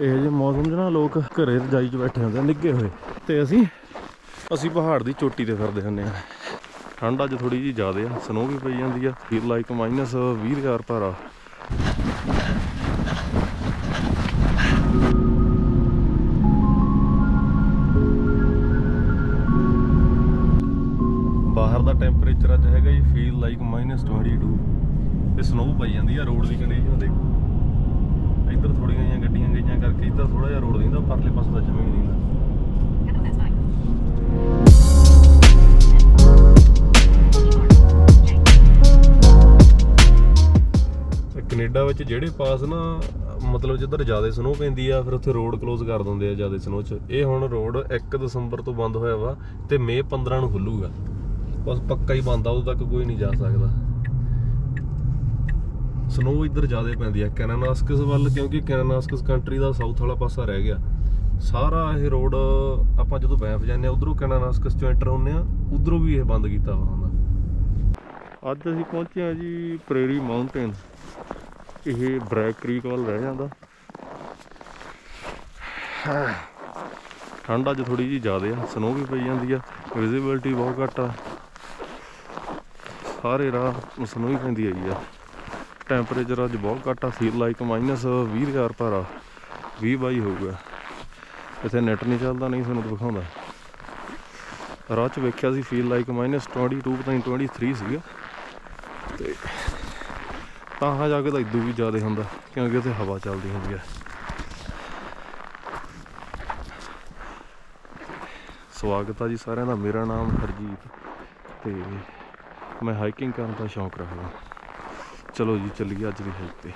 ਇਹ ਜੇ ਮੌਸਮ 'ਚ ਨਾ ਲੋਕ ਘਰੇ ਰਜਾਈ 'ਚ ਬੈਠੇ ਹੁੰਦੇ ਆ ਨਿੱਗੇ ਹੋਏ। ਤੇ ਅਸੀਂ ਅਸੀਂ ਪਹਾੜ ਦੀ ਚੋਟੀ ਤੇ ਫਿਰਦੇ ਹੁੰਦੇ ਆ। ਠੰਡ ਅੱਜ ਥੋੜੀ ਜੀ ਜ਼ਿਆਦਾ ਆ ਸਨੋ ਵੀ ਪਈ ਜਾਂਦੀ ਆ। ਫੀਲ ਲਾਈਕ ਮਾਈਨਸ 20000 ਪਰ ਆ ਬਾਹਰ ਦਾ ਟੈਂਪਰੇਚਰ ਅੱਜ ਹੈਗਾ ਜੀ, ਫੀਲ ਲਾਈਕ -22 ਤੇ ਸਨੋ ਪਈ ਜਾਂਦੀ ਆ ਰੋਡ ਦੀ ਕੰਡੀਸ਼ਨ ਦੇਖੋ ਇੱਧਰ ਥੋੜੀਆਂ ਜਿਹੀਆਂ ਗੱਡੀਆਂ ਗਈਆਂ ਕਰਕੇ ਇੱਧਰ ਥੋੜਾ ਜਿਹਾ ਰੋਡ ਦਿੰਦਾ ਪਰਲੇ ਪਾਸੇ ਦਾ ਜਮੇ ਨਹੀਂ ਦਿੰਦਾ। ਕੈਨੇਡਾ ਵਿੱਚ ਜਿਹੜੇ ਪਾਸ ਨਾ, ਮਤਲਬ ਜਿੱਧਰ ਜ਼ਿਆਦਾ ਸਨੋ ਪੈਂਦੀ ਆ, ਫਿਰ ਉੱਥੇ ਰੋਡ ਕਲੋਜ਼ ਕਰ ਦਿੰਦੇ ਆ ਜ਼ਿਆਦਾ ਸਨੋ 'ਚ। ਇਹ ਹੁਣ ਰੋਡ 1 ਦਸੰਬਰ ਤੋਂ ਬੰਦ ਹੋਇਆ ਵਾ ਤੇ ਮਈ 15 ਨੂੰ ਖੁੱਲੂਗਾ। ਬਸ ਪੱਕਾ ਹੀ ਬੰਦ ਆ, ਉਦੋਂ ਤੱਕ ਕੋਈ ਨਹੀਂ ਜਾ ਸਕਦਾ। ਸਨੋ ਇੱਧਰ ਜ਼ਿਆਦਾ ਪੈਂਦੀ ਆ, ਕੈਨਾਨਾਸਕਸ ਵੱਲ, ਕਿਉਂਕਿ ਕੈਨਾਨਾਸਕਸ ਕੰਟਰੀ ਦਾ ਸਾਊਥ ਵਾਲਾ ਪਾਸਾ ਰਹਿ ਗਿਆ। ਸਾਰਾ ਇਹ ਰੋਡ ਆਪਾਂ ਜਦੋਂ ਬੈਂਫ ਜਾਂਦੇ ਆ, ਉਧਰੋਂ ਕੈਨਾਨਾਸਕਸ ਚੋਂ ਐਂਟਰ ਹੁੰਦੇ ਆ, ਉਧਰੋਂ ਵੀ ਇਹ ਬੰਦ ਕੀਤਾ ਵਾ ਹੁੰਦਾ। ਅੱਜ ਅਸੀਂ ਪਹੁੰਚੇ ਆ ਜੀ ਪ੍ਰੇਰੀ ਮਾਊਂਟੇਨ ਇਹ ਬ੍ਰੈਕ ਕ੍ਰੀਕ ਵੱਲ ਰਹਿ ਜਾਂਦਾ। ਠੰਡ ਅੱਜ ਥੋੜੀ ਜੀ ਜ਼ਿਆਦਾ ਆ, ਸਨੋ ਵੀ ਪਈ ਜਾਂਦੀ ਆ ਵਿਜ਼ਿਬਿਲਟੀ ਬਹੁਤ ਘੱਟ ਆ। ਸਾਰੇ ਰਾਹ ਸਨੋ ਹੀ ਪੈਂਦੀ ਆਈ ਆ। ਟੈਂਪਰੇਚਰ ਅੱਜ ਬਹੁਤ ਘੱਟ ਆ ਫੀਲ ਲਾਈਕ ਮਾਈਨਸ -20000 ਪਰ ਆ 20 ਬਾਈ ਹੋਊਗਾ। ਇੱਥੇ ਨੈਟ ਨਹੀਂ ਚੱਲਦਾ, ਨਹੀਂ ਤੁਹਾਨੂੰ ਦਿਖਾਉਂਦਾ। ਰਾਹ ਚ ਵੇਖਿਆ ਸੀ ਫੀਲ ਲਾਈਕ ਮਾਈਨਸ -22 ਪਤਾ ਨਹੀਂ 23 ਸੀਗਾ। ਤੇ ਤਾਂ ਹਾਂ ਜਾ ਕੇ ਤਾਂ ਇਦੋਂ ਵੀ ਜ਼ਿਆਦਾ ਹੁੰਦਾ, ਕਿਉਂਕਿ ਉੱਥੇ ਹਵਾ ਚੱਲਦੀ ਹੁੰਦੀ ਹੈ ਸਵਾਗਤ ਆ ਜੀ ਸਾਰਿਆਂ ਦਾ, ਮੇਰਾ ਨਾਮ ਹਰਜੀਤ ਤੇ ਮੈਂ ਹਾਈਕਿੰਗ ਕਰਨ ਦਾ ਸ਼ੌਂਕ ਰੱਖਦਾ। ਚਲੋ ਜੀ ਚੱਲੀਏ ਅੱਜ ਦੀ ਹਾਈਕ ਤੇ।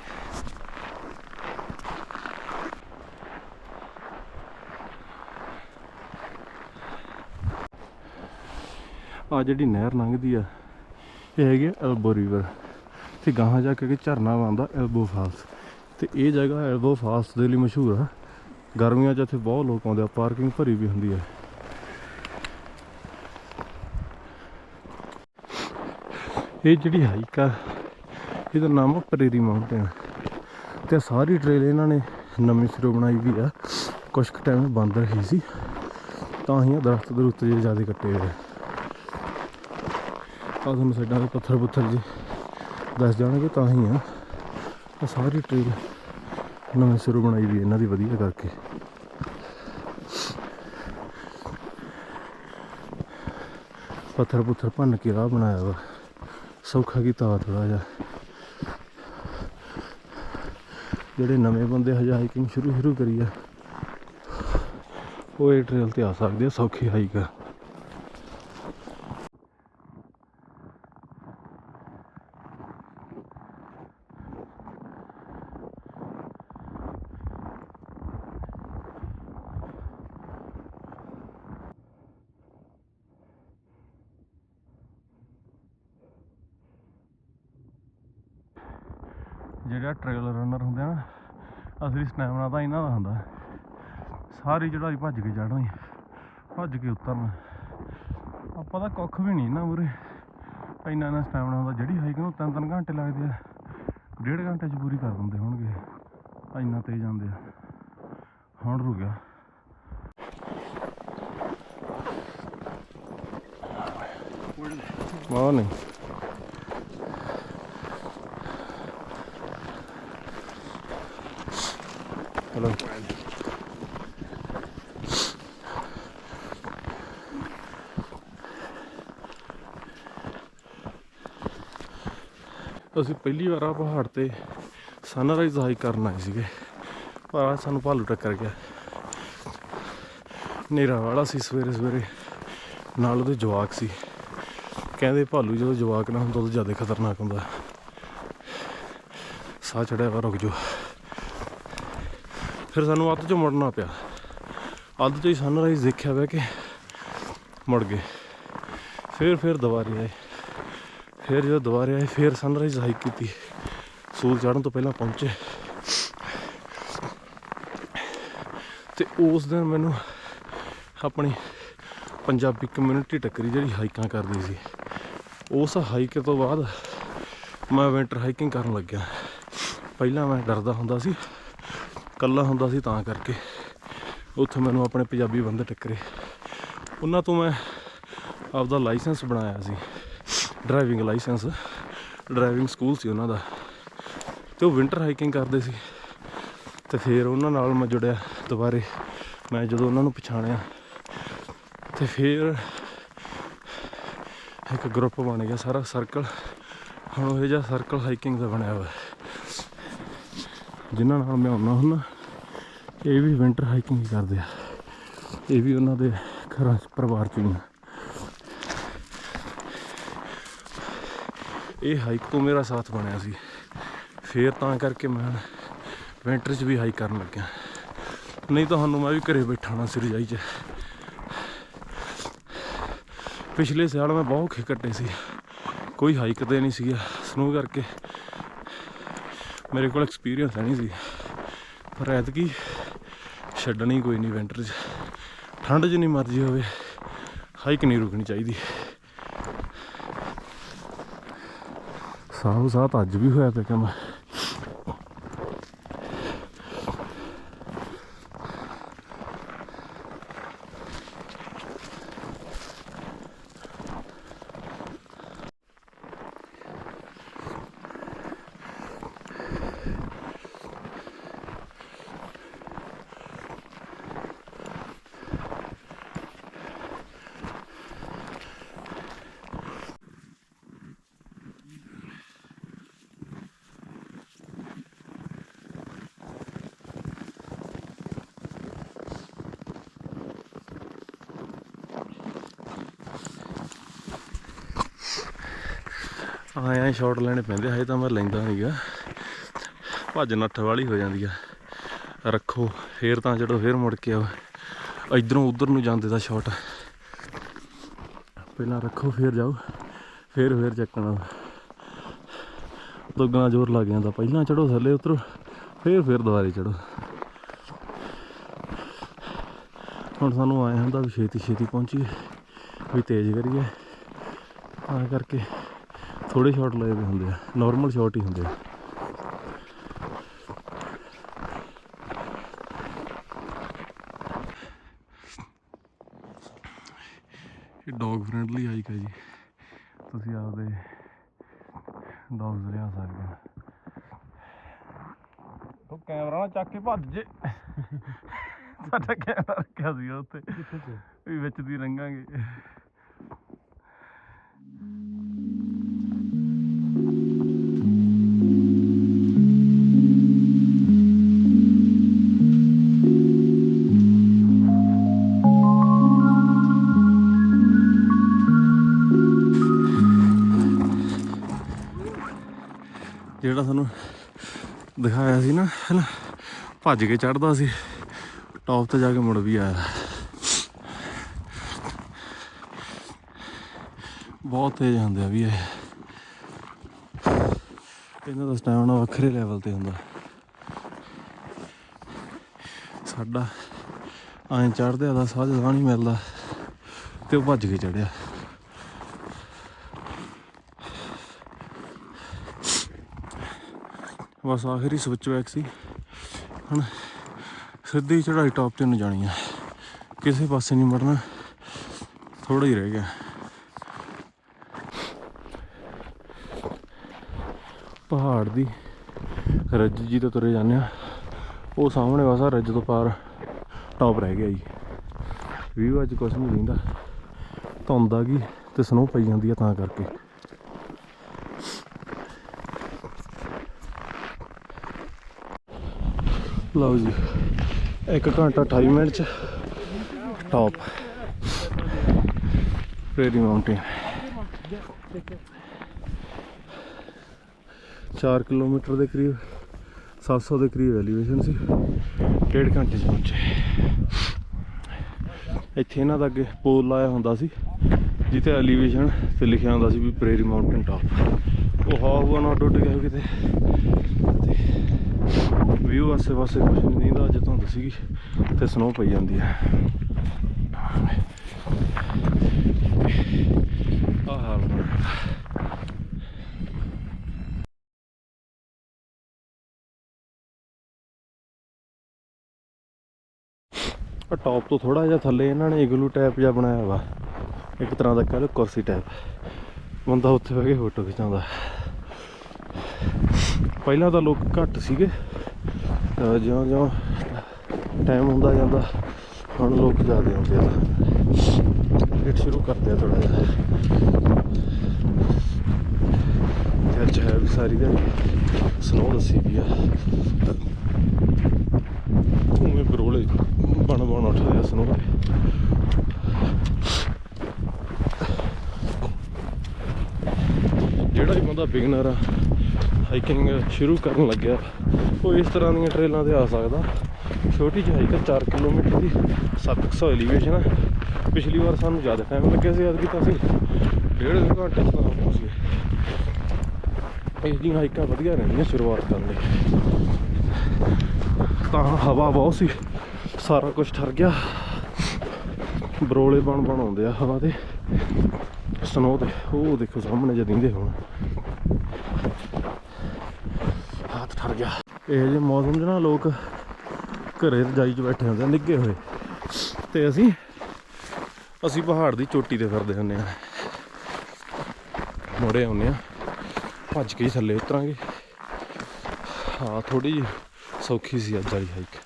ਆ ਜਿਹੜੀ ਨਹਿਰ ਲੰਘਦੀ ਆ, ਇਹ ਹੈਗੀ ਆ ਐਲਬੋ ਰਿਵਰ। ਤੇ ਗਾਹਾਂ ਜਾ ਕੇ ਝਰਨਾ ਆਉਂਦਾ ਐਲਬੋ ਫਾਲਸ। ਤੇ ਇਹ ਜਗ੍ਹਾ ਐਲਬੋ ਫਾਲਸ ਦੇ ਲਈ ਮਸ਼ਹੂਰ ਆ। ਗਰਮੀਆਂ 'ਚ ਇੱਥੇ ਬਹੁਤ ਲੋਕ ਆਉਂਦੇ ਆ, ਪਾਰਕਿੰਗ ਭਰੀ ਵੀ ਹੁੰਦੀ ਹੈ ਇਹ ਜਿਹੜੀ ਹਾਈਕ ਆ ਇਹਦਾ ਨਾਮ ਆ ਪ੍ਰੇਰੀ ਮਾਊਂਟੇਨ। ਤੇ ਸਾਰੀ ਟ੍ਰੇਲ ਇਹਨਾਂ ਨੇ ਨਵੇਂ ਸਿਰੋਂ ਬਣਾਈ ਵੀ ਆ। ਕੁਛ ਕੁ ਟਾਈਮ ਬੰਦ ਰਹੀ ਸੀ। ਤਾਂ ਹੀ ਆ ਦਰਖਤ ਦਰੁੱਤ ਜਿਹੇ ਜ਼ਿਆਦਾ ਕੱਟੇ ਹੋਏ ਆ। ਆਹ ਤੁਹਾਨੂੰ ਸਾਈਡਾਂ ਦੇ ਪੱਥਰ ਪੁੱਥਰ ਜੀ ਦੱਸ ਜਾਣਗੇ, ਤਾਂ ਹੀ ਆ। ਆਹ ਸਾਰੀ ਟ੍ਰੇਲ ਨਵੇਂ ਸਿਰੋਂ ਬਣਾਈ ਵੀ ਇਹਨਾਂ ਦੀ ਵਧੀਆ ਕਰਕੇ। ਪੱਥਰ ਪੁੱਥਰ ਭੰਨ ਕੇ ਰਾਹ ਬਣਾਇਆ ਵਾ। ਸੌਖਾ ਕੀਤਾ ਵਾ ਥੋੜਾ ਜਿਹਾ। ਜਿਹੜੇ ਨਵੇਂ ਬੰਦੇ ਹਜੇ ਹਾਈਕਿੰਗ ਸ਼ੁਰੂ ਸ਼ੁਰੂ ਕਰੀ ਆ, ਉਹ ਇਹ ਟ੍ਰੇਲ ਤੇ ਆ ਸਕਦੇ ਆ, ਸੌਖੀ ਹਾਈਕ ਆ। ਜਿਹੜਾ ਟ੍ਰੇਲ ਰਨਰ ਹੁੰਦੇ ਆ ਨਾ, ਅਸਲੀ ਸਟੈਮਨਾ ਤਾਂ ਇਹਨਾਂ ਦਾ ਹੁੰਦਾ। ਸਾਰੀ ਚੜਾਈ ਭੱਜ ਕੇ ਚੜਨੀ ਭੱਜ ਕੇ ਉਤਰਨਾ। ਆਪਾਂ ਤਾਂ ਕੁੱਖ ਵੀ ਨਹੀਂ ਨਾ ਉਰੇ। ਇੰਨਾ ਇੰਨਾ ਸਟੈਮਨਾ ਹੁੰਦਾ, ਜਿਹੜੀ ਹਾਈਕ ਨੂੰ ਤਿੰਨ ਤਿੰਨ ਘੰਟੇ ਲੱਗਦੇ ਆ, ਡੇਢ ਘੰਟੇ 'ਚ ਪੂਰੀ ਕਰ ਦਿੰਦੇ ਹੋਣਗੇ। ਇੰਨਾ ਤੇਜ਼ ਜਾਂਦੇ ਆ। ਹੁਣ ਰੁਕ ਗਿਆ ਉਹ ਨਹੀਂ ਚਲੋ ਅਸੀਂ ਪਹਿਲੀ ਵਾਰ ਆ ਪਹਾੜ ਤੇ ਸਨਰਾਈਜ਼ ਹਾਈਕ ਕਰਨ ਆਏ ਸੀਗੇ। ਪਰ ਆਹ ਸਾਨੂੰ ਭਾਲੂ ਟੱਕਰ ਗਿਆ। ਨੇਰਾ ਵਾਲਾ ਸੀ ਸਵੇਰੇ ਸਵੇਰੇ। ਨਾਲ ਉਹਦੇ ਜਵਾਕ ਸੀ। ਕਹਿੰਦੇ ਭਾਲੂ ਜਦੋਂ ਜਵਾਕ ਨਾ ਹੁੰਦਾ ਉਦੋਂ ਜ਼ਿਆਦਾ ਖਤਰਨਾਕ ਹੁੰਦਾ। ਸਾਹ ਚੜਿਆ ਵਾ, ਰੁਕ ਜਾਓ। ਫਿਰ ਸਾਨੂੰ ਅੱਧ ਚੋਂ ਮੁੜਨਾ ਪਿਆ। ਅੱਧ 'ਚੋਂ ਹੀ ਸਨਰਾਈਜ਼ ਦੇਖਿਆ ਵੈ ਕਿ ਮੁੜ ਗਏ। ਫਿਰ ਫਿਰ ਦੁਬਾਰੇ ਆਏ। ਫਿਰ ਜਦੋਂ ਦੁਬਾਰੇ ਆਏ, ਫਿਰ ਸਨਰਾਈਜ਼ ਹਾਈਕ ਕੀਤੀ। ਸੂਰਜ ਚੜ੍ਹਨ ਤੋਂ ਪਹਿਲਾਂ ਪਹੁੰਚੇ। ਤੇ ਉਸ ਦਿਨ ਮੈਨੂੰ ਆਪਣੀ ਪੰਜਾਬੀ ਕਮਿਊਨਿਟੀ ਟੱਕਰੀ ਜਿਹੜੀ ਹਾਈਕਾਂ ਕਰਦੀ ਸੀ। ਉਸ ਹਾਈਕ ਤੋਂ ਬਾਅਦ ਮੈਂ ਵਿੰਟਰ ਹਾਈਕਿੰਗ ਕਰਨ ਲੱਗਿਆ। ਪਹਿਲਾਂ ਮੈਂ ਡਰਦਾ ਹੁੰਦਾ ਸੀ ਕੱਲਾ ਹੁੰਦਾ ਸੀ ਤਾਂ ਕਰਕੇ। ਉੱਥੇ ਮੈਨੂੰ ਆਪਣੇ ਪੰਜਾਬੀ ਬੰਦੇ ਟੱਕਰੇ। ਉਹਨਾਂ ਤੋਂ ਮੈਂ ਆਪਦਾ ਲਾਇਸੈਂਸ ਬਣਾਇਆ ਸੀ। ਡਰਾਈਵਿੰਗ ਲਾਇਸੈਂਸ ਡਰਾਈਵਿੰਗ ਸਕੂਲ ਸੀ ਉਹਨਾਂ ਦਾ। ਤੇ ਉਹ ਵਿੰਟਰ ਹਾਈਕਿੰਗ ਕਰਦੇ ਸੀ। ਤੇ ਫਿਰ ਉਹਨਾਂ ਨਾਲ ਮੈਂ ਜੁੜਿਆ ਦੁਬਾਰੇ। ਮੈਂ ਜਦੋਂ ਉਹਨਾਂ ਨੂੰ ਪਛਾਣਿਆ, ਤੇ ਫਿਰ ਇੱਕ ਗਰੁੱਪ ਬਣ ਗਿਆ ਸਾਰਾ ਸਰਕਲ ਹੁਣ ਉਹ ਜਿਹਾ ਸਰਕਲ ਹਾਈਕਿੰਗ ਦਾ ਬਣਿਆ ਹੋਇਆ। ਜਿਨ੍ਹਾਂ ਨਾਲ ਮੈਂ ਆਉਣਾ ਹੁੰਦਾ, ਇਹ ਵੀ ਵਿੰਟਰ ਹਾਈਕਿੰਗ ਕਰਦੇ ਆ। ਇਹ ਵੀ ਉਹਨਾਂ ਦੇ ਘਰਾਂ 'ਚ ਪਰਿਵਾਰ ਚ ਹੀ ਆ ਇਹ ਹਾਈਕ ਤੋਂ ਮੇਰਾ ਸਾਥ ਬਣਿਆ ਸੀ। ਫੇਰ ਤਾਂ ਕਰਕੇ ਮੈਂ ਵਿੰਟਰ 'ਚ ਵੀ ਹਾਈਕ ਕਰਨ ਲੱਗਿਆ। ਨਹੀਂ ਤੁਹਾਨੂੰ ਮੈਂ ਵੀ ਘਰੇ ਬੈਠਾ ਨਾ ਸਿਰਜਾਈ 'ਚ। ਪਿਛਲੇ ਸਾਲ ਮੈਂ ਬਹੁਤ ਖੇ ਕੱਟੇ ਸੀ। ਕੋਈ ਹਾਈਕ ਤੇ ਨਹੀਂ ਸੀਗਾ। ਸਨੋ ਕਰਕੇ ਮੇਰੇ ਕੋਲ ਐਕਸਪੀਰੀਅੰਸ ਹੈ ਨਹੀਂ ਸੀ। ਪਰ ਐਤਕੀ ਛੱਡਣੀ ਕੋਈ ਨਹੀਂ ਵਿੰਟਰ 'ਚ। ਠੰਡ 'ਚ ਨਹੀਂ ਮਰਜ਼ੀ ਹੋਵੇ ਹਾਈਕ ਨਹੀਂ ਰੁਕਣੀ ਚਾਹੀਦੀ। ਸਾਹੂ ਸਾਥ ਅੱਜ ਵੀ ਹੋਇਆ ਪਿਆ ਕੰਮ ਆਇਆ ਸ਼ਾਟ ਲੈਣੇ ਪੈਂਦੇ, ਹਜੇ ਤਾਂ ਮੈਂ ਲੈਂਦਾ ਨਹੀਂਗਾ ਭੱਜ ਨੱਠ ਵਾਲੀ ਹੋ ਜਾਂਦੀ ਆ। ਰੱਖੋ, ਫੇਰ ਤਾਂ ਚੜੋ ਫੇਰ ਮੁੜ ਕੇ ਆਓ। ਇਧਰੋਂ ਉਧਰ ਨੂੰ ਜਾਂਦੇ ਦਾ ਸ਼ਾਟ ਪਹਿਲਾਂ ਰੱਖੋ, ਫੇਰ ਜਾਓ। ਫੇਰ ਫੇਰ ਚੱਕਣਾ ਦੁੱਗਣਾ ਜ਼ੋਰ ਲੱਗ ਜਾਂਦਾ। ਪਹਿਲਾਂ ਚੜੋ ਥੱਲੇ ਉਤਰੋ ਫੇਰ ਫੇਰ ਦੁਬਾਰੇ ਚੜੋ ਹੁਣ ਸਾਨੂੰ ਆਏ ਹੁੰਦਾ ਵੀ ਛੇਤੀ ਛੇਤੀ ਪਹੁੰਚੀਏ, ਵੀ ਤੇਜ਼ ਕਰੀਏ। ਤਾਂ ਕਰਕੇ ਥੋੜੇ ਸ਼ਾਟ ਲਏ ਵੀ ਹੁੰਦੇ ਆ ਨਾਰਮਲ ਸ਼ਾਟ ਹੀ ਹੁੰਦੇ ਆ। ਇਹ ਡੌਗ ਫ੍ਰੈਂਡਲੀ ਹਾਈਕ ਹੈ ਜੀ। ਤੁਸੀਂ ਆਪਦੇ ਡੌਗਸ ਲਿਆ ਸਕਦੇ ਹੋ। ਉਹ ਕੈਮਰਾ ਨਾ ਚੱਕ ਕੇ ਭੱਜ ਜੇ। ਸਾਡਾ ਕੈਮਰਾ ਰੱਖਿਆ ਸੀ ਉੱਥੇ। ਵੀ ਵਿੱਚ ਦੀ ਲੰਘਾਂਗੇ ਦਿਖਾਇਆ ਸੀ ਨਾ, ਹਨਾ? ਭੱਜ ਕੇ ਚੜਦਾ ਸੀ। ਟੌਪ ਤੇ ਜਾ ਕੇ ਮੁੜ ਵੀ ਆਇਆ। ਬਹੁਤ ਤੇਜ਼ ਹੁੰਦੇ ਆ ਵੀ ਇਹ। ਇਹਨਾਂ ਦਾ ਸਟੈਮਿਨਾ ਵੱਖਰੇ ਲੈਵਲ ਤੇ ਹੁੰਦਾ। ਸਾਡਾ ਐਂ ਚੜਦੇ ਆ ਦਾ ਸਾਹ ਜਦਾ ਨਹੀਂ ਮਿਲਦਾ। ਤੇ ਉਹ ਭੱਜ ਕੇ ਚੜਿਆ ਬਸ ਆਖਰੀ ਸਵਿਚ ਬੈਕ ਸੀ। ਹੁਣ ਸਿੱਧੀ ਚੜਾਈ ਟੌਪ ਤੇ ਨੂੰ ਜਾਣੀ ਆ। ਕਿਸੇ ਪਾਸੇ ਨਹੀਂ ਮੜਨਾ ਥੋੜਾ ਹੀ ਰਹਿ ਗਿਆ। ਪਹਾੜ ਦੀ ਰੱਜ ਜੀ ਤੋਂ ਤੁਰੇ ਜਾਂਦੇ ਆ। ਉਹ ਸਾਹਮਣੇ ਵਾਸਾ ਰੱਜ ਤੋਂ ਪਾਰ ਟੌਪ ਰਹਿ ਗਿਆ ਜੀ। ਵੀਊ ਅੱਜ ਕੁਛ ਨਹੀਂ ਰਹਿੰਦਾ। ਧੁੰਦ ਆ ਗਈ ਤੇ ਸਨੋ ਪਈ ਜਾਂਦੀ ਆ ਤਾਂ ਕਰਕੇ। ਲਓ ਜੀ 1 ਘੰਟਾ 28 ਮਿੰਟ ਚ ਟੌਪ ਪ੍ਰੇਰੀ ਮਾਊਂਟੇਨ 4 ਕਿਲੋਮੀਟਰ ਦੇ ਕਰੀਬ 700 ਦੇ ਕਰੀਬ ਐਲੀਵੇਸ਼ਨ ਸੀ, ਡੇਢ ਘੰਟੇ ਚ ਪਹੁੰਚੇ। ਇੱਥੇ ਇਹਨਾਂ ਦਾ ਅੱਗੇ ਪੋਲ ਲਾਇਆ ਹੁੰਦਾ ਸੀ, ਜਿੱਥੇ ਐਲੀਵੇਸ਼ਨ ਤੇ ਲਿਖਿਆ ਹੁੰਦਾ ਸੀ ਵੀ ਪ੍ਰੇਰੀ ਮਾਊਂਟੇਨ ਟਾਪ ਉਹ ਹਵਾ ਹੁਆ ਨਾ ਟੁੱਟ ਗਿਆ ਕਿਤੇ। ਵਿਊ ਆਸੇ ਪਾਸੇ ਕੁਝ ਨਹੀਂ ਦਿੰਦਾ ਅੱਜ ਧੁੰਦ ਸੀਗੀ ਤੇ ਸਨੋ ਪਈ ਜਾਂਦੀ ਹੈ। ਆਹ ਹਾਲ ਆ ਟੌਪ ਤੋਂ ਥੋੜਾ ਜਿਹਾ ਥੱਲੇ ਇਹਨਾਂ ਨੇ ਇਗਲੂ ਟਾਈਪ ਜਿਹਾ ਬਣਾਇਆ ਵਾ। ਇੱਕ ਤਰ੍ਹਾਂ ਦਾ ਕਹ ਲਓ ਕੁਰਸੀ ਟਾਈਪ ਬੰਦਾ ਉੱਥੇ ਬਹਿ ਕੇ ਫੋਟੋ ਖਿਚਾਉਂਦਾ। ਪਹਿਲਾਂ ਤਾਂ ਲੋਕ ਘੱਟ ਸੀਗੇ। ਜਿਉਂ ਜਿਉਂ ਟਾਈਮ ਹੁੰਦਾ ਜਾਂਦਾ, ਹੁਣ ਲੋਕ ਜ਼ਿਆਦਾ ਆਉਂਦੇ ਆ। ਲੇਟ ਸ਼ੁਰੂ ਕਰਦੇ ਆ ਥੋੜਾ ਜਿਹਾ। ਤੇ ਅੱਜ ਹੈ ਵੀ ਸਾਰੀ ਦਿਹਾੜੀ ਸਨੋ ਦੱਸੀ ਵੀ ਆ। ਉਵੇਂ ਬਰੋਲੇ ਬਣ ਬਣ ਉੱਠਦੇ ਆ ਸਨੋ ਜਿਹੜਾ ਵੀ ਬੰਦਾ ਬਿਗਨਰ ਆ ਹਾਈਕਿੰਗ ਸ਼ੁਰੂ ਕਰਨ ਲੱਗਿਆ। ਉਹ ਇਸ ਤਰ੍ਹਾਂ ਦੀਆਂ ਟ੍ਰੇਲਾਂ ਤੇ ਆ ਸਕਦਾ। ਛੋਟੀ ਜਿਹੀ ਹਾਈਕ ਆ 4 ਕਿਲੋਮੀਟਰ ਦੀ। 700 ਐਲੀਵੇਸ਼ਨ ਆ। ਪਿਛਲੀ ਵਾਰ ਸਾਨੂੰ ਜ਼ਿਆਦਾ ਟਾਈਮ ਲੱਗਿਆ ਸੀ, ਐਤਕੀ ਤਾਂ ਅਸੀਂ ਡੇਢ ਕੁ ਘੰਟੇ ਚ ਤਾਂ ਪਹੁੰਚ ਗਏ। ਇਹ ਜਿਹੀਆਂ ਹਾਈਕਾਂ ਵਧੀਆ ਰਹਿੰਦੀਆਂ ਸ਼ੁਰੂਆਤ ਕਰਨ ਲਈ। ਤਾਂ ਹਵਾ ਬਹੁਤ ਸੀ, ਸਾਰਾ ਕੁਝ ਠਰ ਗਿਆ। ਬਰੋਲੇ ਬਣ ਬਣ ਆਉਂਦੇ ਆ ਹਵਾ ਦੇ ਸਨੋ ਤੇ, ਉਹ ਦੇਖੋ ਸਾਹਮਣੇ ਜੇ ਦਿੰਦੇ ਹੁਣ ਹੱਥ ਠਰ ਗਿਆ ਇਹ ਜੇ ਮੌਸਮ 'ਚ ਨਾ ਲੋਕ ਘਰੇ ਰਜਾਈ 'ਚ ਬੈਠੇ ਹੁੰਦੇ ਆ ਨਿੱਗੇ ਹੋਏ। ਤੇ ਅਸੀਂ ਅਸੀਂ ਪਹਾੜ ਦੀ ਚੋਟੀ ਤੇ ਫਿਰਦੇ ਹੁੰਦੇ ਆ। ਮੋੜੇ ਆਉਂਦੇ ਆ। ਭੱਜ ਕੇ ਥੱਲੇ ਉਤਰਾਂਗੇ। ਹਾਂ ਥੋੜੀ ਜਿਹੀ ਸੌਖੀ ਸੀ ਅੱਜ ਵਾਲੀ ਹਾਈਕ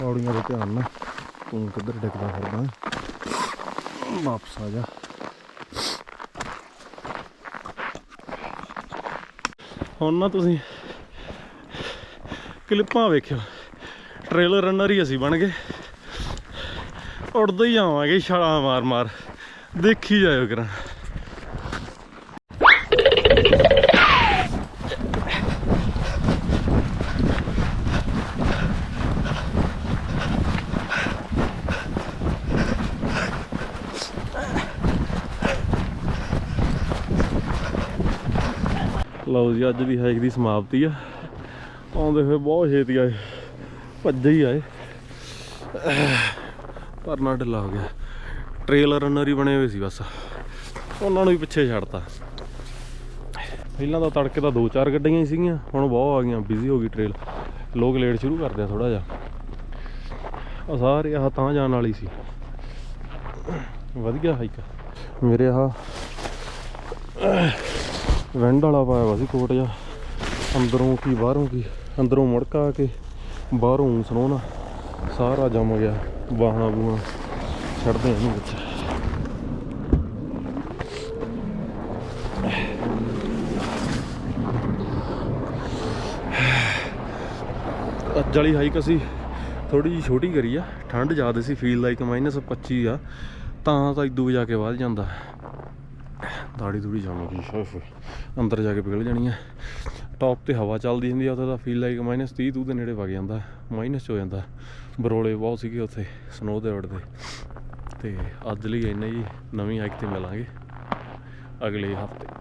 ਪੌੜੀਆਂ ਦੇ ਧਿਆਨ ਨਾਲ ਤੂੰ ਕਿੱਧਰ ਡਿੱਗਦਾ ਫਿਰਦਾ। ਵਾਪਸ ਆ ਜਾ। ਹੁਣ ਨਾ ਤੁਸੀਂ ਕਲਿੱਪਾਂ ਵੇਖਿਓ। ਟ੍ਰੇਲਰ ਰਨਰ ਹੀ ਅਸੀਂ ਬਣ ਗਏ। ਉੜਦੇ ਹੀ ਆਵਾਂਗੇ, ਛਾਲਾਂ ਮਾਰ ਮਾਰ ਦੇਖੀ ਜਾਇਓ ਕਰਾਂ। ਲਓ ਜੀ, ਅੱਜ ਦੀ ਹਾਈਕ ਦੀ ਸਮਾਪਤੀ ਆ। ਆਉਂਦੇ ਹੋਏ ਬਹੁਤ ਛੇਤੀ ਆਏ, ਭੱਜੇ ਹੀ ਆਏ। ਪਰਨਾ ਢਿੱਲਾ ਹੋ ਗਿਆ। ਟ੍ਰੇਲ ਰਨਰ ਹੀ ਬਣੇ ਹੋਏ ਸੀ ਬਸ। ਉਹਨਾਂ ਨੂੰ ਵੀ ਪਿੱਛੇ ਛੱਡਤਾ। ਪਹਿਲਾਂ ਤਾਂ ਤੜਕੇ ਤਾਂ ਦੋ ਚਾਰ ਗੱਡੀਆਂ ਹੀ ਸੀਗੀਆਂ, ਹੁਣ ਬਹੁਤ ਆ ਗਈਆਂ ਬਿਜ਼ੀ ਹੋ ਗਈ ਟ੍ਰੇਲ ਲੋਕ ਲੇਟ ਸ਼ੁਰੂ ਕਰਦੇ ਆ ਥੋੜਾ ਜਿਹਾ। ਆ ਸਾਰੇ ਆਹ ਤਾਂ ਜਾਣ ਵਾਲੀ ਸੀ। ਵਧੀਆ ਹਾਈਕ ਮੇਰੇ ਆਹ ਵੈਂਡ ਵਾਲਾ ਪਾਇਆ ਵਾ ਸੀ ਕੋਟ ਜਾ ਅੰਦਰੋਂ ਕੀ, ਬਾਹਰੋਂ ਕੀ? ਅੰਦਰੋਂ ਮੁੜਕਾ ਕੇ, ਬਾਹਰੋਂ ਸਨੋਣਾ। ਸਾਰਾ ਜੰਮ ਗਿਆ ਬਾਹਾਂ ਬੂਹਾਂ ਛੱਡਦੇ ਇਹਨੂੰ ਵਿੱਚ। ਅੱਜ ਵਾਲੀ ਹਾਈਕ ਅਸੀਂ ਥੋੜੀ ਜਿਹੀ ਛੋਟੀ ਕਰੀ ਆ। ਠੰਡ ਜ਼ਿਆਦਾ ਸੀ ਫੀਲ ਲਾਈਕ -25 ਆ। ਤਾਂ ਤਾਂ ਇਦੋਂ ਜਾ ਕੇ ਵੱਧ ਜਾਂਦਾ। ਦਾੜੀ ਦੂੜੀ ਜਾਮੂਗੀ ਸ਼ਾਫ ਅੰਦਰ ਜਾ ਕੇ ਪਿਘਲ ਜਾਣੀ ਆ। ਟੌਪ ਤੇ ਹਵਾ ਚੱਲਦੀ ਹੁੰਦੀ ਆ, ਉੱਥੇ ਤਾਂ ਫੀਲ ਲਾਈਕ -30 ਦੂ ਦੇ ਨੇੜੇ ਵਗ ਜਾਂਦਾ ਮਾਈਨਸ ਚ ਹੋ ਜਾਂਦਾ। ਬਰੋਲੇ ਬਹੁਤ ਸੀਗੇ ਉੱਥੇ ਸਨੋ ਦੇ ਉੜਦੇ ਤੇ ਅੱਜ ਲਈ ਇੰਨਾ ਹੀ, ਨਵੀਂ ਹਾਈਕ ਤੇ ਮਿਲਾਂਗੇ ਅਗਲੇ ਹਫ਼ਤੇ।